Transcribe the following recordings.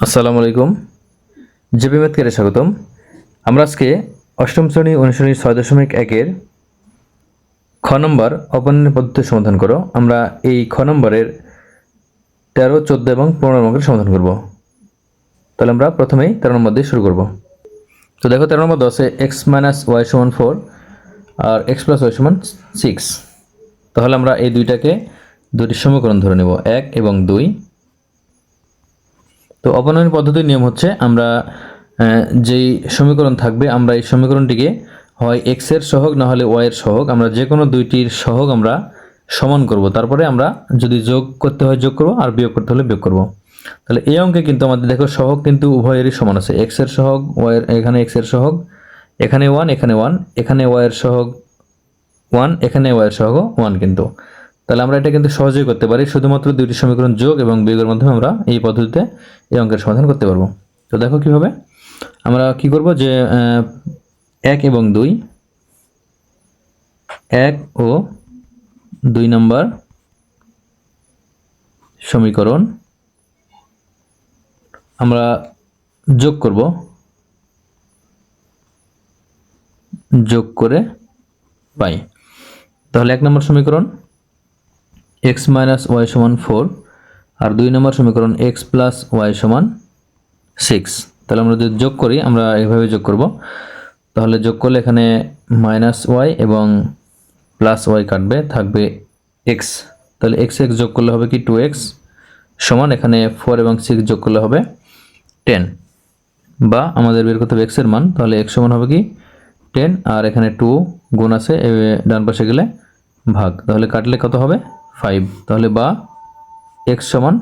আসসালামু আলাইকুম। জেপি ম্যাথকেরে স্বাগতম। আমরা আজকে অষ্টম শ্রেণি অনুশ্রেণী ছয় দশমিক একের খ নম্বর অপনয়ন পদ্ধতি সমাধান করো। আমরা এই খ নম্বরের তেরো, চোদ্দ এবং পনেরো নম্বরের সমাধান করব। তাহলে আমরা প্রথমেই তেরো নম্বর দিয়ে শুরু করব। তো দেখো, তেরো নম্বর দশে এক্স মাইনাস ওয়াই সমান ফোর আর এক্স প্লাস ওয়াই সমান সিক্স তাহলে আমরা এই দুইটাকে দুটি সমীকরণ ধরে নেব। এক এবং দুই তো অপনয়ন পদ্ধতির নিয়ম হচ্ছে আমরা যেই সমীকরণ থাকবে, আমরা এই সমীকরণটিকে হয় এক্সের সহগ না হলে ওয়াই এর সহগ, আমরা যে কোনো দুইটির সহগ আমরা সমান করব। তারপরে আমরা যদি যোগ করতে হয় যোগ করব, আর বিয়োগ করতে হলে বিয়োগ করব। তাহলে এই অঙ্কে কিন্তু আমাদের দেখো সহগ কিন্তু উভয়েরই সমান আছে। এক্সের সহগ ওয়াই এখানে এক্সের সহগ, এখানে ওয়ান এখানে ওয়ান এখানে ওয়াই এর সহগ ওয়ান এখানে ওয়াই এর সহগ ওয়ান কিন্তু। তাহলে আমরা এটা কিন্তু সহজেই করতে পারি। শুধুমাত্র দুইটি সমীকরণ যোগ এবং বিয়োগের মাধ্যমে আমরা এই পদ্ধতিতে এই অঙ্কের সমাধান করতে পারব। তো দেখো কীভাবে? আমরা কি করব যে এক এবং দুই, এক ও দুই নম্বর সমীকরণ আমরা যোগ করব। যোগ করে পাই। তাহলে এক নম্বর সমীকরণ এক্স মাইনাস ওয়াই সমান ফোর আর দুই নম্বর সমীকরণ এক্স প্লাস ওয়াই সমান সিক্স। তাহলে আমরা যদি যোগ করি, আমরা এইভাবে যোগ করব। তাহলে যোগ করলে এখানে মাইনাস ওয়াই এবং প্লাস ওয়াই কাটবে, থাকবে এক্স। তাহলে এক্স এক্স যোগ করলে হবে কি টু এক্স সমান, এখানে ফোর এবং সিক্স যোগ করলে হবে টেন। বা আমাদের বের করতে হবে এক্সের মান, তাহলে এক্স সমান হবে কি টেন, আর এখানে টু গুণ আছে ডান পাশে গেলে ভাগ। তাহলে কাটলে কত হবে? ফাইভ তাহলে বা এক্স সমান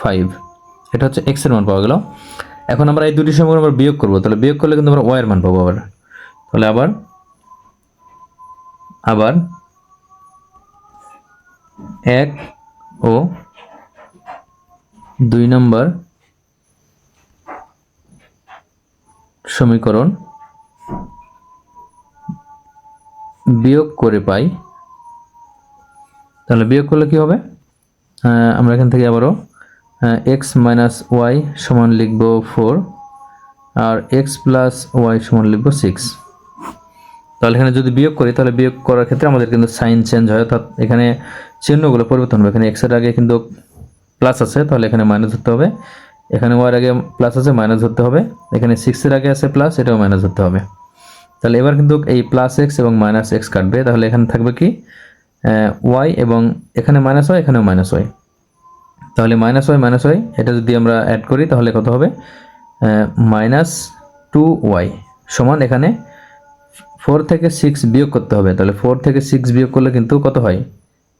ফাইভ এটা হচ্ছে এক্সের মান পাওয়া গেল। এখন আমরা এই দুটি সমীকরণ আমরা বিয়োগ করব। তাহলে বিয়োগ করলে কিন্তু আমরা ওয়াই এর মান পাবো আবার। তাহলে আবার আবার এক ও দুই নম্বর সমীকরণ বিয়োগ করে পাই তাহলে বিয়োগ করলে কি হবে? আমরা এখান থেকে আবারও এক্স মাইনাস ওয়াই সমান লিখব ফোর আর এক্স প্লাস ওয়াই সমান লিখব সিক্স তাহলে এখানে যদি বিয়োগ করি, তাহলে বিয়োগ করার ক্ষেত্রে আমাদের কিন্তু সাইন চেঞ্জ হয়, অর্থাৎ এখানে চিহ্নগুলো পরিবর্তন হবে। এখানে এক্সের আগে কিন্তু প্লাস আছে, তাহলে এখানে মাইনাস ধরতে হবে। এখানে ওয়ার আগে প্লাস আছে মাইনাস ধরতে হবে। এখানে সিক্সের আগে আছে প্লাস এটাও মাইনাস ধরতে হবে। তাহলে এবার কিন্তু এই প্লাস এক্স এবং মাইনাস এক্স কাটবে। তাহলে এখানে থাকবে কি? ওয়াই এবং এখানে মাইনাস ওয়াই এখানেও মাইনাস ওয়াই তাহলে মাইনাস ওয়াই মাইনাস ওয়াই এটা যদি আমরা অ্যাড করি, তাহলে কত হবে? মাইনাস টু ওয়াই সমান এখানে ফোর থেকে সিক্স বিয়োগ করতে হবে। তাহলে ফোর থেকে সিক্স বিয়োগ করলে কিন্তু কত হয়?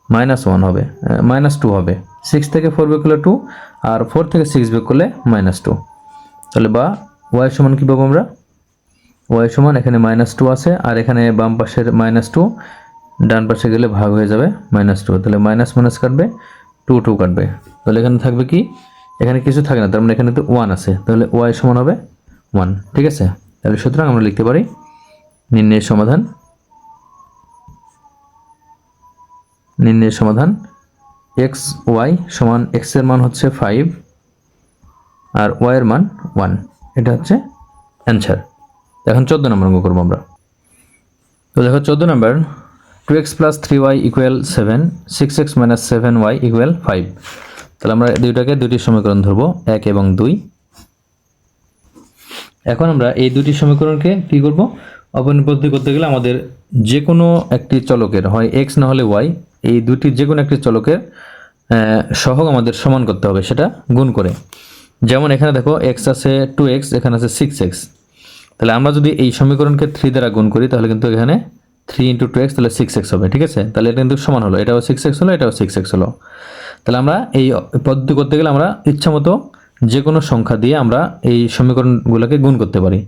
মাইনাস ওয়ান হবে। মাইনাস টু হবে। সিক্স থেকে ফোর বিয়োগ করলে টু আর ফোর থেকে সিক্স বিয়োগ করলে মাইনাস টু তাহলে বা ওয়াই সমান কী পাবো আমরা? ওয়াই সমান এখানে মাইনাস টু আছে, আর এখানে বাম পাশের মাইনাস টু ডান পাশে গেলে ভাগ হয়ে যাবে মাইনাস টু তাহলে মাইনাস মাইনাস কাটবে টু টু কাটবে। তাহলে এখানে থাকবে কি? এখানে কিছু থাকে না, তার মানে এখানে তো ওয়ান আছে। তাহলে ওয়াই সমান হবে ওয়ান ঠিক আছে? তাহলে সুতরাং আমরা লিখতে পারি নির্ণয়ের সমাধান নির্ণয়ের সমাধান এক্স ওয়াই সমান এক্সের মান হচ্ছে ফাইভ আর ওয়াই এর মান ওয়ান এটা হচ্ছে অ্যান্সার এখন চোদ্দ নম্বর অঙ্ক করব আমরা। তো দেখো, চোদ্দ নম্বর two x plus three y equal seven six x minus seven y equal five তাহলে আমরা দুইটাকে দুটি সমীকরণ ধরবো, এক এবং দুই। এখন আমরা এই দুটি সমীকরণকে কি করব? পদ্ধতি করতে গেলে আমাদের যে কোনো একটি চলকের, হয় এক্স না হলে ওয়াই এই দুটি যে কোনো একটি চলকের সহগ আমাদের সমান করতে হবে, সেটা গুণ করে। যেমন এখানে দেখো এক্স আছে টু এক্স এখানে আছে সিক্স এক্স তাহলে আমরা যদি এই সমীকরণকে থ্রি দ্বারা গুণ করি, তাহলে কিন্তু এখানে থ্রি ইন্টু টু এক্স তাহলে সিক্স এক্স হবে, ঠিক আছে? তাহলে এটা কিন্তু সমান হলো, এটাও সিক্স এক্স হলো, এটাও সিক্স এক্স হলো। তাহলে আমরা এই পদ্ধতি করতে গেলে আমরা ইচ্ছা মতো যে কোনো সংখ্যা দিয়ে আমরা এই সমীকরণগুলোকে গুণ করতে পারি।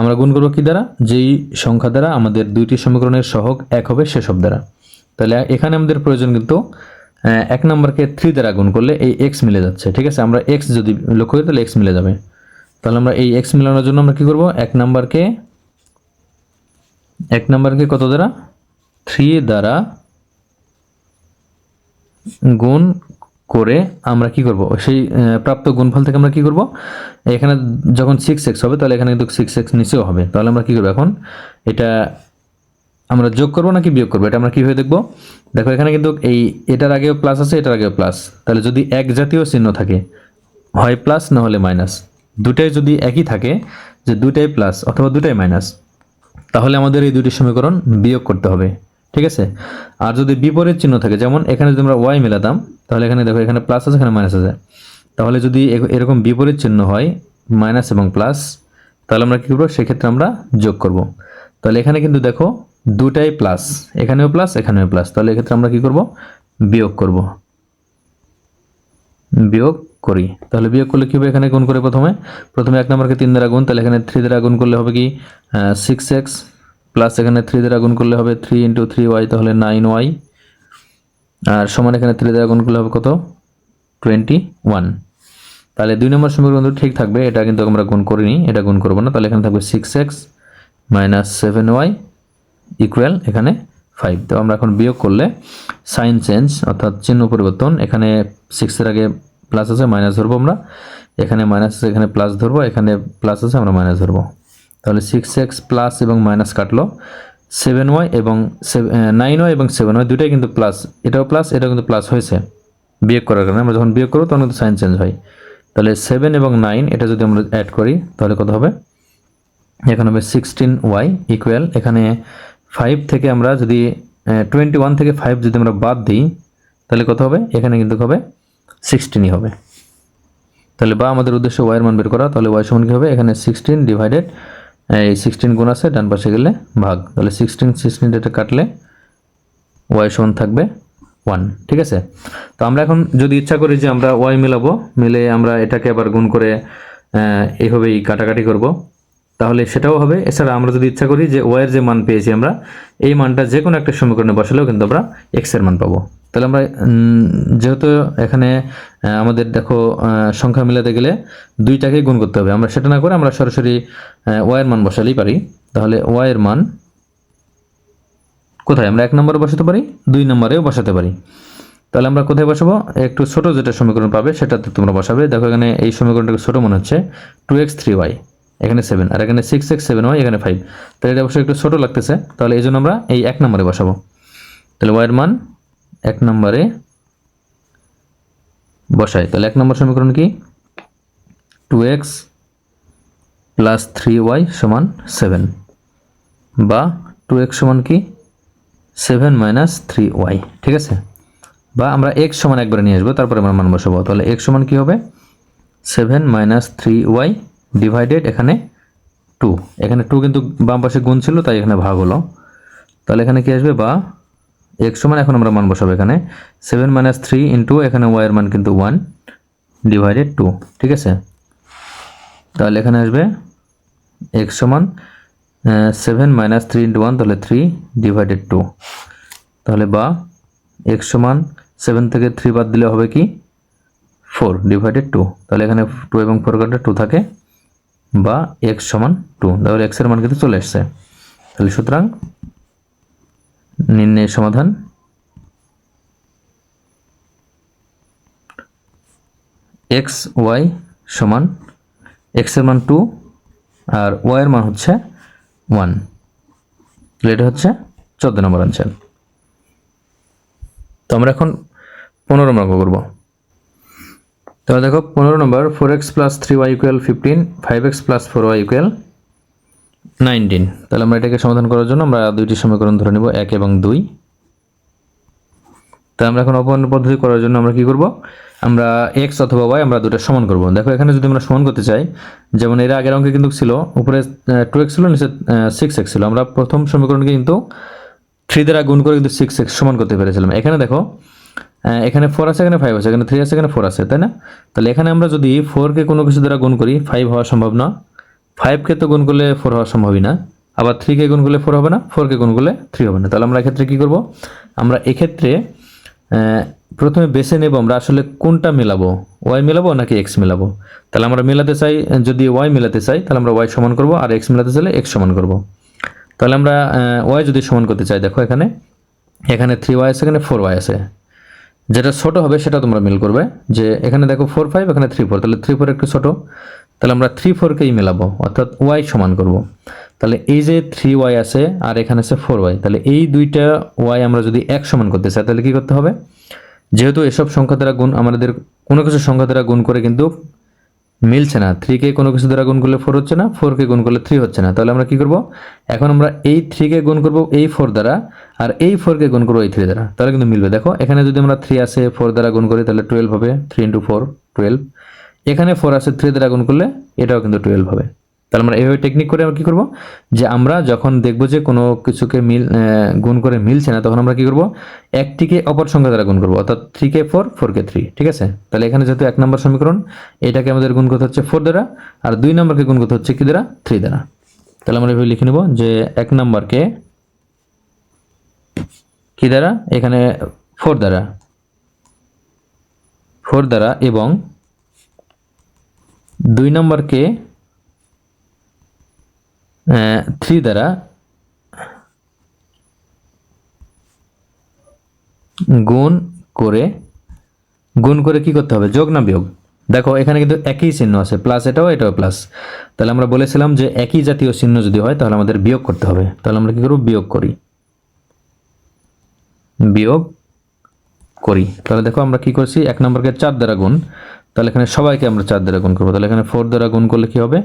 আমরা গুণ করব কি দ্বারা? যেই সংখ্যা দ্বারা আমাদের দুইটি সমীকরণের সহগ এক হবে সেসব দ্বারা। তাহলে এখানে আমাদের প্রয়োজন কিন্তু এক নম্বরকে থ্রি দ্বারা গুণ করলে এই এক্স মিলে যাচ্ছে, ঠিক আছে? আমরা এক্স যদি লক্ষ্য করি তাহলে এক্স মিলে যাবে। তাহলে আমরা এই এক্স মিলানোর জন্য আমরা কি করব? এক নাম্বারকে এক নাম্বারকে কত দ্বারা? থ্রি দ্বারা গুণ করে আমরা কি করব? সেই প্রাপ্ত গুণফল থেকে আমরা কি করব? এখানে যখন সিক্স এক্স হবে, তাহলে এখানে কিন্তু সিক্স এক্স নিচেও হবে। তাহলে আমরা কি করব এখন? এটা আমরা যোগ করব নাকি বিয়োগ করব? এটা আমরা কীভাবে দেখব? দেখো, এখানে কিন্তু এই, এটার আগেও প্লাস আছে, এটার আগেও প্লাস তাহলে যদি এক জাতীয় চিহ্ন থাকে, হয় প্লাস না হলে মাইনাস দুটাই যদি একই থাকে, যে দুটাই প্লাস অথবা দুটাই মাইনাস তাহলে আমাদের এই দুটি সমীকরণ বিয়োগ করতে হবে, ঠিক আছে? আর যদি বিপরীত চিহ্ন থাকে, যেমন এখানে যদি আমরা ওয়াই মেলাতাম, তাহলে এখানে দেখো, এখানে প্লাস আছে, এখানে মাইনাস আছে। তাহলে যদি এরকম বিপরীত চিহ্ন হয় মাইনাস এবং প্লাস তাহলে আমরা কী করব? সেক্ষেত্রে আমরা যোগ করব। তাহলে এখানে কিন্তু দেখো, দুটাই প্লাস এখানেও প্লাস এখানেও প্লাস তাহলে এক্ষেত্রে আমরা কি করব? বিয়োগ করব। বিয়োগ করি। তাহলে বিয়োগ করলে কী হবে এখানে? গুণ করে প্রথমে। প্রথমে এক নম্বরকে তিন দ্বারা গুণ, তাহলে এখানে থ্রি দ্বারা গুণ করলে হবে কি? সিক্স এক্স প্লাস এখানে থ্রি দ্বারা গুণ করলে হবে থ্রি ইন্টু থ্রি ওয়াই তাহলে নাইন ওয়াই আর সমান এখানে থ্রি দ্বারা গুণ করলে হবে কত? টোয়েন্টি ওয়ান তাহলে দুই নম্বর সমীকরণ কিন্তু ঠিক থাকবে, এটা কিন্তু আমরা গুণ করিনি, এটা গুণ করব না। তাহলে এখানে থাকবে six x minus seven y equal এখানে ফাইভ তো আমরা এখন বিয়োগ করলে সাইন চেঞ্জ অর্থাৎ চিহ্ন পরিবর্তন, এখানে সিক্সের আগে প্লাস আছে মাইনাস ধরবো আমরা। এখানে মাইনাস আছে, এখানে প্লাস ধরবো, এখানে প্লাস আছে, আমরা মাইনাস ধরবো। তাহলে সিক্স এক্স প্লাস এবং মাইনাস কাটলো। সেভেন ওয়াই এবং নাইন ওয়াই এবং সেভেন ওয়াই দুটাই কিন্তু প্লাস এটাও প্লাস এটাও কিন্তু প্লাস হয়েছে বিয়োগ করার কারণে। আমরা যখন বিয়োগ করব তখন কিন্তু সাইন চেঞ্জ হয়। তাহলে সেভেন এবং নাইন এটা যদি আমরা অ্যাড করি, তাহলে কত হবে? এখানে হবে সিক্সটিন ওয়াই ইকুয়াল এখানে ফাইভ থেকে আমরা যদি টোয়েন্টি ওয়ান থেকে ফাইভ যদি আমরা বাদ দিই, তাহলে কত হবে? এখানে কিন্তু হবে সিক্সটিনই হবে। তাহলে বা আমাদের উদ্দেশ্য ওয়াইয়ের মান বের করা, তাহলে ওয়াই সমান কী হবে? এখানে সিক্সটিন ডিভাইডেড এই সিক্সটিন গুণ আছে, ডান পাশে গেলে ভাগ। তাহলে সিক্সটিন সিক্সটিন এটা কাটলে ওয়াই সমান থাকবে ওয়ান ঠিক আছে? তো আমরা এখন যদি ইচ্ছা করি যে আমরা ওয়াই মেলাবো, মিলে আমরা এটাকে আবার গুণ করে এইভাবেই কাটাকাটি করব। তাহলে সেটাও হবে। এছাড়া আমরা যদি ইচ্ছা করি যে ওয়াইয়ের যে মান পেয়েছি আমরা, এই মানটা যে কোনো একটা সমীকরণে বসালেও কিন্তু আমরা এক্সের মান পাবো। তাহলে আমরা যেহেতু এখানে আমাদের দেখো সংখ্যা মিলাতে গেলে দুইটাকে গুণ করতে হবে। আমরা সেটা না করে আমরা সরাসরি ওয়াইয়ের মান বসালেই পারি। তাহলে ওয়াইয়ের মান কোথায়? আমরা এক নম্বরে বসাতে পারি, দুই নম্বরেও বসাতে পারি। তাহলে আমরা কোথায় বসাবো? একটু ছোট যেটা সমীকরণ পাবে, সেটাতে তোমরা বসাবে। দেখো এখানে এই সমীকরণটাকে ছোট মনে হচ্ছে টু এক্স থ্রি ওয়াই এখানে সেভেন আর এখানে সিক্স এক্স সেভেন ওয়াই এখানে ফাইভ তাহলে এটা অবশ্যই একটু ছোটো লাগতেছে। তাহলে এই জন্য আমরা এই এক নম্বরে বসাবো। তাহলে ওয়াইয়ের মান এক নম্বরে বসাই। তাহলে এক নম্বর সমীকরণ কি? Two x plus three y সমান সেভেন বা টু এক্স সমান কি? সেভেন মাইনাস থ্রি ওয়াই ঠিক আছে? বা আমরা এক্স সমান একবারে নিয়ে আসব, তারপরে আমরা মান বসাবো। তাহলে এক্স সমান কী হবে? Seven minus three y divided এখানে টু এখানে টু কিন্তু বাম পাশে গুণ ছিল, তাই এখানে ভাগ হলো। তাহলে এখানে কি আসবে? বা এক্স সমান, এখন আমরা মান বসাবো এখানে। সেভেন মাইনাস থ্রি ইন্টু এখানে ওয়াইয়ের মান কিন্তু ওয়ান ডিভাইডেড টু ঠিক আছে? তাহলে এখানে আসবে এক্স সমান seven minus three into one তাহলে থ্রি ডিভাইডেড টু তাহলে বা এক্স সমান সেভেন থেকে থ্রি বাদ দিলে হবে কি? ফোর ডিভাইডেড টু তাহলে এখানে টু এবং ফোর কাটলে টু থাকে। বা এক্স সমান টু তাহলে এক্সের মান কিন্তু চলে এসছে তাহলে সুতরাং নির্ণয়ের সমাধান এক্স ওয়াই সমান এক্সের মান টু আর ওয়াইয়ের মান হচ্ছে ওয়ান এটা হচ্ছে চোদ্দ নম্বর অঞ্চল। তো আমরা এখন পনেরো নম্বর করব। তো দেখো পনেরো নম্বর four x plus three y equal fifteen five x plus four y equal nineteen তাহলে আমরা এটাকে সমাধান করার জন্য আমরা দুইটি সমীকরণ ধরে নেব, এক এবং দুই। তা আমরা এখন অপূর্ণ পদ্ধতি করার জন্য আমরা কি করব? আমরা এক্স অথবা ওয়াই আমরা দুটো সমান করব। দেখো এখানে যদি আমরা সমান করতে চাই, যেমন এর আগের অঙ্কে কিন্তু ছিল, উপরে টু এক্স ছিল, নিচে সিক্স এক্স ছিল। আমরা প্রথম সমীকরণকে কিন্তু থ্রি দ্বারা গুণ করে কিন্তু সিক্স এক্স সমান করতে পেরেছিলাম। এখানে দেখো এখানে ফোর আছে, এখানে ফাইভ আছে, এখানে থ্রি আছে, এখানে ফোর আছে, তাই না? তাহলে এখানে আমরা যদি ফোরকে কোনো কিছু দ্বারা গুণ করি ফাইভ হওয়া সম্ভব না ফাইভকে তো গুণ করলে ফোর হওয়া সম্ভবই না। আবার থ্রিকে গুণ করলে ফোর হবে না ফোরকে গুণ করলে থ্রি হবে না। তাহলে আমরা এক্ষেত্রে কী করব? আমরা এক্ষেত্রে প্রথমে বেছে নেব আমরা আসলে কোনটা মেলাবো। ওয়াই মেলাবো নাকি এক্স মেলাবো? তাহলে আমরা মেলাতে চাই, যদি ওয়াই মেলাতে চাই, তাহলে আমরা ওয়াই সমান করব, আর এক্স মেলাতে চাইলে এক্স সমান করব। তাহলে আমরা ওয়াই যদি সমান করতে চাই, দেখো এখানে। এখানে থ্রি ওয়াই আছে, এখানে ফোর ওয়াই আছে। যেটা ছোট হবে সেটা তোমরা মিল করবে। যে এখানে দেখো ফোর ফাইভ এখানে থ্রি ফোর তাহলে থ্রি ফোর একটু ছোট। তাহলে আমরা থ্রি ফোরকেই মেলাবো? অর্থাৎ ওয়াই সমান করব। তাহলে এই যে থ্রি ওয়াই আছে, আর এখানে আছে ফোর ওয়াই তাহলে এই দুইটা ওয়াই আমরা যদি এক সমান করতে চাই, তাহলে কী করতে হবে? যেহেতু এসব সংখ্যা দ্বারা গুণ, আমাদের কোনো কিছু সংখ্যা দ্বারা গুণ করে কিন্তু মিলছে না। থ্রিকে কোনো কিছু দ্বারা গুণ করলে ফোর হচ্ছে না ফোরকে গুণ করলে থ্রি হচ্ছে না। তাহলে আমরা কি করব? এখন আমরা এই থ্রিকে গুণ করব এই ফোর দ্বারা, আর এই ফোরকে গুণ করব এই থ্রি দ্বারা। তাহলে কিন্তু মিলবে। দেখো, এখানে যদি আমরা থ্রি আসে ফোর দ্বারা গুণ করি, তাহলে টুয়েলভ হবে। থ্রি ইন্টু ফোর টুয়েলভ এখানে ফোর আসে থ্রি দ্বারা গুণ করলে এটাও কিন্তু টুয়েলভ হবে। তাহলে আমরা এইভাবে টেকনিক করে আমরা কী করব? যে আমরা যখন দেখব যে কোনো কিছুকে মিল গুণ করে মিলছে না, তখন আমরা কী করব? একটিকে অপর সংখ্যা দ্বারা গুণ করব, অর্থাৎ থ্রি কে ফোর ফোর কে থ্রি ঠিক আছে? তাহলে এখানে যেহেতু এক নম্বর সমীকরণ, এটাকে আমাদের গুণ করতে হচ্ছে ফোর দ্বারা, আর দুই নম্বরকে গুণ করতে হচ্ছে কি দ্বারা? থ্রি দ্বারা। তাহলে আমরা এভাবে লিখে নেব যে এক নম্বরকে কি দ্বারা? এখানে ফোর দ্বারা। ফোর দ্বারা এবং দুই নম্বরকে থ্রি দ্বারা গুণ করে গুণ করে কি করতে হবে? যোগ না বিয়োগ? দেখো, এখানে কিন্তু একই চিহ্ন আছে প্লাস এটাও এটাও প্লাস তাহলে আমরা বলেছিলাম যে একই জাতীয় চিহ্ন যদি হয়, তাহলে আমাদের বিয়োগ করতে হবে। তাহলে আমরা কি করব? বিয়োগ করি। বিয়োগ করি। তাহলে দেখো, আমরা কি করছি? এক নম্বরকে চার দ্বারা গুণ। তাহলে এখানে সবাইকে আমরা চার দ্বারা গুণ করব। তাহলে এখানে ফোর দ্বারা গুণ করলে কি হবে?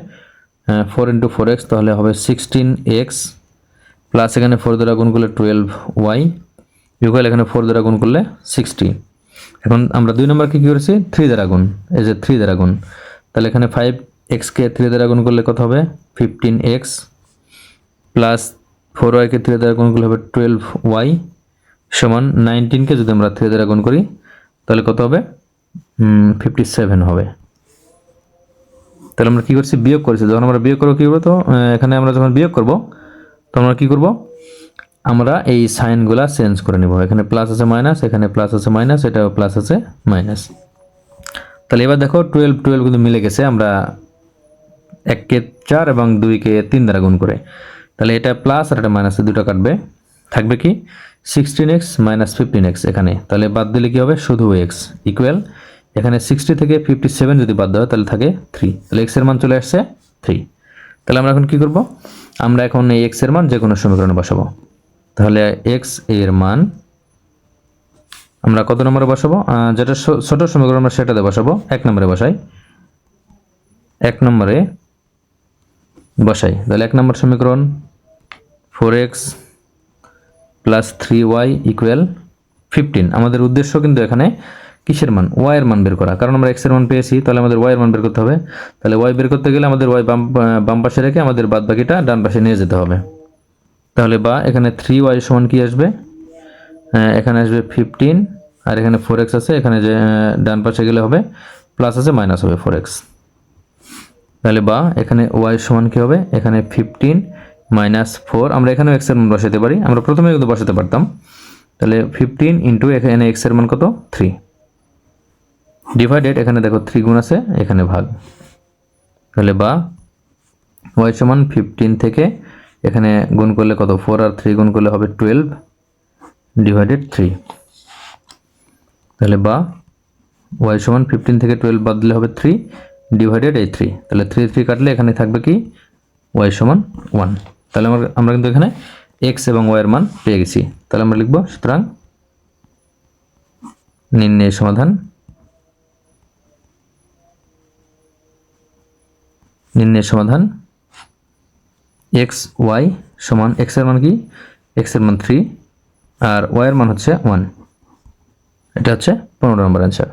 ফোর ইন্টু ফোর এক্স তাহলে হবে সিক্সটিন এক্স প্লাস এখানে ফোর দ্বারা গুণ করলে টুয়েলভ ওয়াই ইকুয়াল এখানে ফোর দ্বারা গুণ করলে সিক্সটি এখন আমরা দুই নম্বরকে কী করেছি? থ্রি দ্বারা গুণ, এই যে থ্রি দ্বারা গুণ। তাহলে এখানে ফাইভ এক্সকে থ্রি দ্বারা গুণ করলে কত হবে? ফিফটিন এক্স প্লাস ফোর ওয়াইকে থ্রি দ্বারা গুণ করলে হবে টুয়েলভ ওয়াই সমান নাইনটিনকে যদি আমরা থ্রি দ্বারা গুণ করি, তাহলে কত হবে? ফিফটি সেভেন হবে। তাহলে আমরা কী করছি? বিয়োগ করেছি। যখন আমরা বিয়োগ করব, কী করব তো? এখানে আমরা যখন বিয়োগ করব তখন আমরা কী করব? আমরা এই সাইনগুলা চেঞ্জ করে নেব। এখানে প্লাস আছে মাইনাস এখানে প্লাস আছে মাইনাস এটাও প্লাস আছে মাইনাস তাহলে এবার দেখো টুয়েলভ টুয়েলভ কিন্তু মিলে গেছে। আমরা এককে চার এবং দুইকে তিন দ্বারা গুণ করে। তাহলে এটা প্লাস আর এটা মাইনাসে দুটো কাটবে। থাকবে কি? Sixteen x minus fifteen x এখানে। তাহলে বাদ দিলে কি হবে? শুধু এক্স ইকুয়াল এখানে সিক্সটি থেকে ফিফটি সেভেন যদি বাদ দেওয়া তাহলে থাকে থ্রি তাহলে এক্সের মান চলে আসছে থ্রি তাহলে আমরা এখন কি করব? আমরা এখন এই এক্সের মান যে কোনো সমীকরণে বসাবো। তাহলে এক্সের মান আমরা কত নম্বরে বসাবো? যেটা ছোট সমীকরণ আমরা সেটাতে বসাবো। এক নম্বরে বসাই। এক নম্বরে বসাই। তাহলে এক নম্বর সমীকরণ four x plus three y equal fifteen আমাদের উদ্দেশ্য কিন্তু এখানে কিসের মান? ওয়াই এর মান বের করা। কারণ আমরা এক্সের মান পেয়েছি, তাহলে আমাদের ওয়াই এর মান বের করতে হবে। তাহলে ওয়াই বের করতে গেলে আমাদের ওয়াই বাম বাম পাশে রেখে আমাদের বাদ বাকিটা ডান পাশে নিয়ে যেতে হবে। তাহলে বা এখানে থ্রি ওয়াই সমান কি আসবে? এখানে আসবে ফিফটিন আর এখানে ফোর এক্স আছে, এখানে যে ডান পাশে গেলে হবে প্লাস আছে মাইনাস হবে ফোর এক্স তাহলে বা এখানে ওয়াই সমান কি হবে? এখানে ফিফটিন মাইনাস ফোর আমরা এখানেও এক্সের মান বসাতে পারি। আমরা প্রথমে কিন্তু বসাতে পারতাম। তাহলে ফিফটিন ইন্টু এখানে এক্সের মান কত? থ্রি ডিভাইডেড এখানে দেখো থ্রি গুণ আছে, এখানে ভাগ। তাহলে বা ওয়াই সমান ফিফটিন থেকে এখানে গুণ করলে কত? ফোর আর থ্রি গুণ করলে হবে টুয়েলভ ডিভাইডেড থ্রি তাহলে বা ওয়াই সমান ফিফটিন থেকে টুয়েলভ বাদ দিলে হবে থ্রি ডিভাইডেড এই থ্রি তাহলে থ্রি থ্রি কাটলে এখানে থাকবে কি? ওয়াই সমান ওয়ান তাহলে আমরা আমরা কিন্তু এখানে এক্স এবং ওয়াইয়ের মান পেয়ে গেছি। তাহলে আমরা লিখব, সুতরাং নির্ণয় সমাধান নির্ণয় সমাধান এক্স ওয়াই সমান এক্সের মান কি? এক্সের মান থ্রি আর ওয়াইয়ের মান হচ্ছে ওয়ান এটা হচ্ছে পনেরো নম্বর অ্যান্সার